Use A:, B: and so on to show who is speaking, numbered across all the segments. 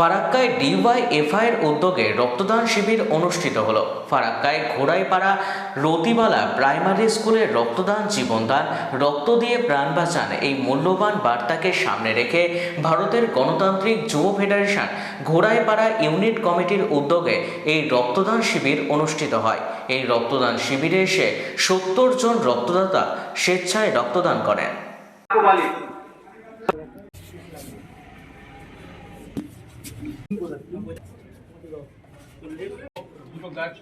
A: ফারাক্কায় DYFI এর উদ্যোগে রক্তদান শিবির অনুষ্ঠিত হলো। ফারাক্কায় ঘোড়াইপাড়া রতিবালা প্রাইমারি স্কুলের রক্তদান জীবনদান, রক্ত দিয়ে প্রাণ বাঁচান এই মূল্যবান বার্তাকে সামনে রেখে ভারতের গণতান্ত্রিক যুব ফেডারেশন ঘোড়াইপাড়া ইউনিট কমিটির উদ্যোগে এই রক্তদান শিবির অনুষ্ঠিত হয়। এই রক্তদান শিবিরে এসে সত্তর জন রক্তদাতা স্বেচ্ছায় রক্তদান করেন।
B: দুটো গাছ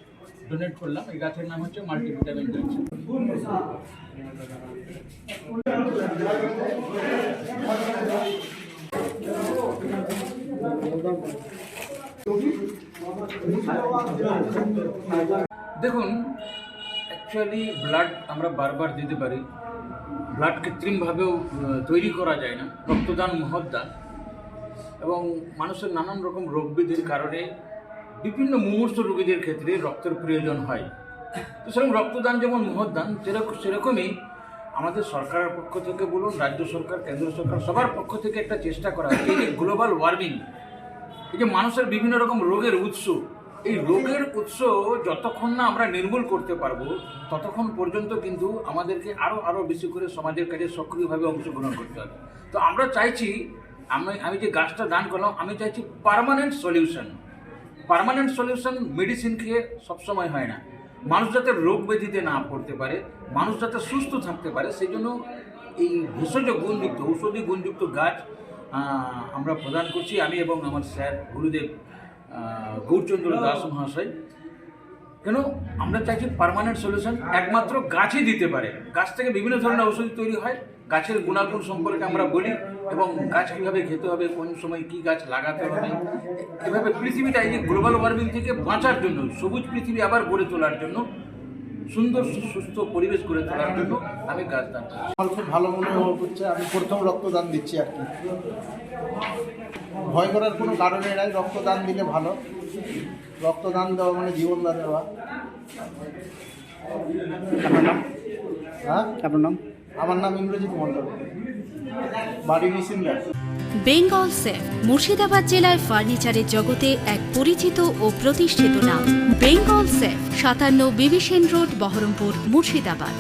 B: ডোনেট করলাম। এই গাছের নাম হচ্ছে মাল্টিভিটামিন গাছ। দেখুন অ্যাকচুয়ালি ব্লাড আমরা বারবার দিতে পারি। ব্লাড কৃত্রিমভাবেও তৈরি করা যায় না। রক্তদান মহৎদান এবং মানুষের নানান রকম রোগ ব্যাধির কারণে বিভিন্ন মুমূর্ষ রোগীদের ক্ষেত্রে রক্তের প্রয়োজন হয়। তো সেরকম রক্তদান যেমন মহৎদান সেরকম সেরকমই আমাদের সরকারের পক্ষ থেকে বলুন, রাজ্য সরকার, কেন্দ্র সরকার, সবার পক্ষ থেকে একটা চেষ্টা করা এই যে গ্লোবাল ওয়ার্মিং এই যে মানুষের বিভিন্ন রকম রোগের উৎস, এই রোগের উৎস যতক্ষণ না আমরা নির্মূল করতে পারব, ততক্ষণ পর্যন্ত কিন্তু আমাদেরকে আরও আরও বেশি করে সমাজের কাজে সক্রিয়ভাবে অংশগ্রহণ করতে হবে। তো আমরা চাইছি আমি আমি যে গাছটা দান করলাম আমি চাইছি permanent solution permanent solution medicine খেয়ে সবসময় হয় না। মানুষ যাতে রোগ ব্যাধিতে না পড়তে পারে মানুষ যাতে সুস্থ থাকতে পারে সেই জন্য এই ভেষজ গুণযুক্ত ঔষধি গুণযুক্ত গাছ আমরা প্রদান করছি। আমি এবং আমার স্যার গুরুদেব গৌরচন্দ্র দাস মহাশয়। কেন? আমরা চাইছি পারমানেন্ট সলিউশন একমাত্র গাছই দিতে পারে। গাছ থেকে বিভিন্ন ধরনের ঔষধি তৈরি হয়। গাছের গুণাগুণ সম্পর্কে আমরা বলি এবং গাছ কীভাবে খেতে হবে কোন সময় কী গাছ লাগাতে হবে এভাবে পৃথিবীটা এই যে গ্লোবাল ওয়ার্মিং থেকে বাঁচার জন্য সবুজ পৃথিবী আবার গড়ে তোলার জন্য সুন্দর সুস্থ পরিবেশ গড়ে তোলার জন্য আমি গাছ দান
C: আমার খুব ভালো মনে হচ্ছে আমি প্রথম রক্তদান দিচ্ছি আর কি। ভয় করার কোনো কারণে নাই রক্তদান দিলে ভালো। রক্তদান দেওয়া মানে জীবনদান দেওয়া।
D: আপনার নাম?
C: হ্যাঁ?
D: আপনার নাম?
C: আমার নাম ইংরেজি বাড়ি
E: বেঙ্গল সেফ মুর্শিদাবাদ জেলায় ফার্নিচারের জগতে এক পরিচিত ও প্রতিষ্ঠিত নাম। বেঙ্গল সেফ সাতান্ন বিবিসেন রোড, বহরমপুর, মুর্শিদাবাদ।